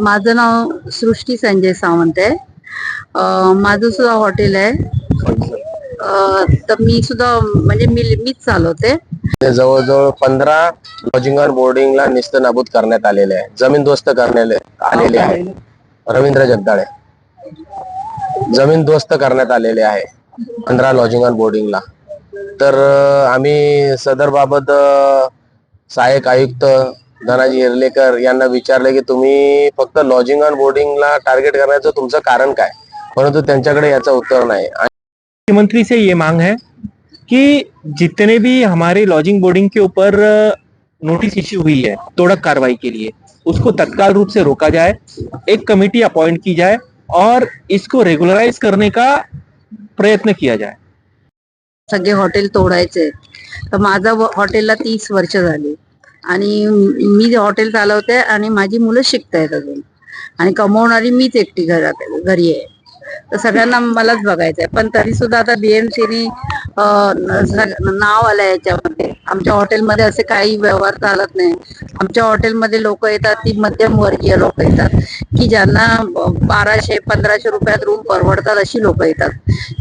माझं नाव सृष्टी संजय सावंत आहे. माझं सुद्धा हॉटेल आहे. तर मी सुद्धा म्हणजे मी मीच चालवते. जवळजवळ पंधरा लॉजिंग अँड बोर्डिंगला निस्त नाबूद करण्यात आलेले आहे. जमीन दोस्त करण्यात आलेले आहे. रवींद्र जगदाळे. जमीन दोस्त करण्यात आलेले आहे. पंधरा लॉजिंग आणि बोर्डिंगला. तर आम्ही सदर बाबत सहाय्यक आयुक्त धनाजी हिरलेकर यांना विचारले की तुम्ही फक्त लॉजिंग आणि बोर्डिंगला टार्गेट करण्याचं तुमचं कारण काय? परंतु त्यांच्याकडे याचं उत्तर नाही. मुख्यमंत्री से ये मांग है कि जितने भी हमारे लॉजिंग बोर्डिंग के ऊपर नोटिस इश्यू हुई है तोड़क कार्रवाई के लिए उसको तत्काल रूप से रोका जाए एक कमेटी अपॉइंट की जाए और इसको रेगुलराइज करने का प्रयत्न किया जाए। सगळे हॉटेल तोडायचे. तर माझं हॉटेलला तीस वर्ष झाली. आणि मी हॉटेल चालवते आणि माझी मुलं शिकतायत अजून. आणि कमवणारी मीच एकटी घरात घरी आहे. तर सगळ्यांना मलाच बघायचंय. पण तरी सुद्धा आता बीएमसीनी नाव आलंय याच्यामध्ये. आमच्या हॉटेलमध्ये असे काही व्यवहार चालत नाही. आमच्या हॉटेलमध्ये लोक येतात ती मध्यमवर्गीय लोक येतात. की ज्यांना बाराशे पंधराशे रुपयात रूम परवडतात अशी लोक येतात.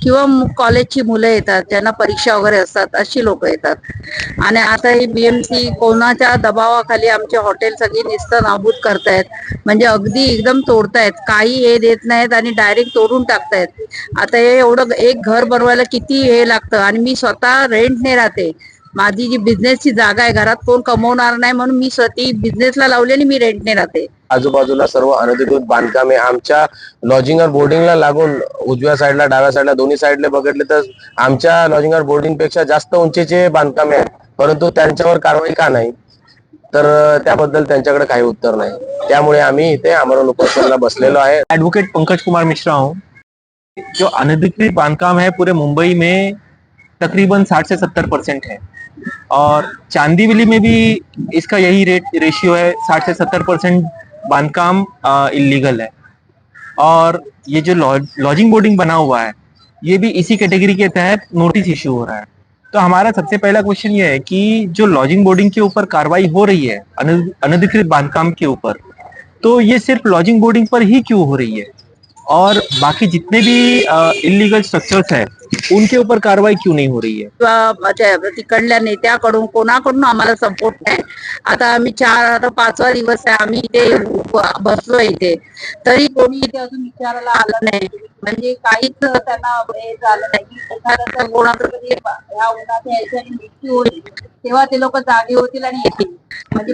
किंवा कॉलेजची मुलं येतात ज्यांना परीक्षा वगैरे असतात अशी लोक येतात. आणि आता ही बीएमसी कोणाच्या दबावाखाली आमचे हॉटेल सगळी निस्त नाबूद करतायत. म्हणजे अगदी एकदम तोडतायत. काही हे देत नाहीत आणि डायरेक्ट तोडून टाकतायत. आता हे एवढं एक घर बनवायला किती हे लागतं? आणि मी स्वतः रेंटने राहते. माझी जी बिझनेसची जागा आहे घरात कोण कमवणार नाही म्हणून मी स्वतः बिझनेसला लावली आणि मी रेंटने राहते. आजूबाजूला सर्व अनधिकृत बांधकामे आमच्या लॉजिंग आणि बोर्डिंगला लागून उजव्या साईडला डाव्या साईडला दोन्ही साईडला बघितले तर आमच्या लॉजिंग आणि बोर्डिंगपेक्षा जास्त उंचीचे बांधकामे आहेत. परंतु त्यांच्यावर कारवाई का नाही? तर त्याबद्दल त्यांच्याकडे काही उत्तर नाही. त्यामुळे आम्ही इथे आमरण उपोषणाला बसलेलो आहे. एडवोकेट पंकज कुमार मिश्रा हूँ. जो अनधिकृत बांधकाम है पूरे मुंबई में तकरीबन 60 से 70 परसेंट है। और चांदीवली में भी इसका यही रेट रेशियो है 60 से 70 परसेंट बांधकाम इलीगल है। और ये जो लॉजिंग बोर्डिंग बना हुआ है, ये भी इसी कैटेगरी के तहत नोटिस इश्यू हो रहा है। तो हमारा सबसे पहला क्वेश्चन ये है कि जो लॉजिंग बोर्डिंग के ऊपर कार्रवाई हो रही है अनधिकृत बांधकाम के ऊपर तो ये सिर्फ़ लॉजिंग बोर्डिंग पर ही क्यों हो रही है? और बाकी जितने भी इलीगल स्ट्रक्चर्स है, उनके ऊपर कार्रवाई क्यों नहीं हो रही है? तिकडल्या नेत्याकडून कोणाकडून आम्हाला सपोर्ट नाही. आता आम्ही चार, आता पाचवा दिवस आहे, आम्ही इथे ब- बसलोय इथे. तरी कोणी इथे अजून विचारायला आलं नाही. म्हणजे काहीच त्यांना हे झालं नाही एखाद्याचा कोणाचा मृत्यू होईल, तेव्हा ते लोक जागे होतील आणि येतील. म्हणजे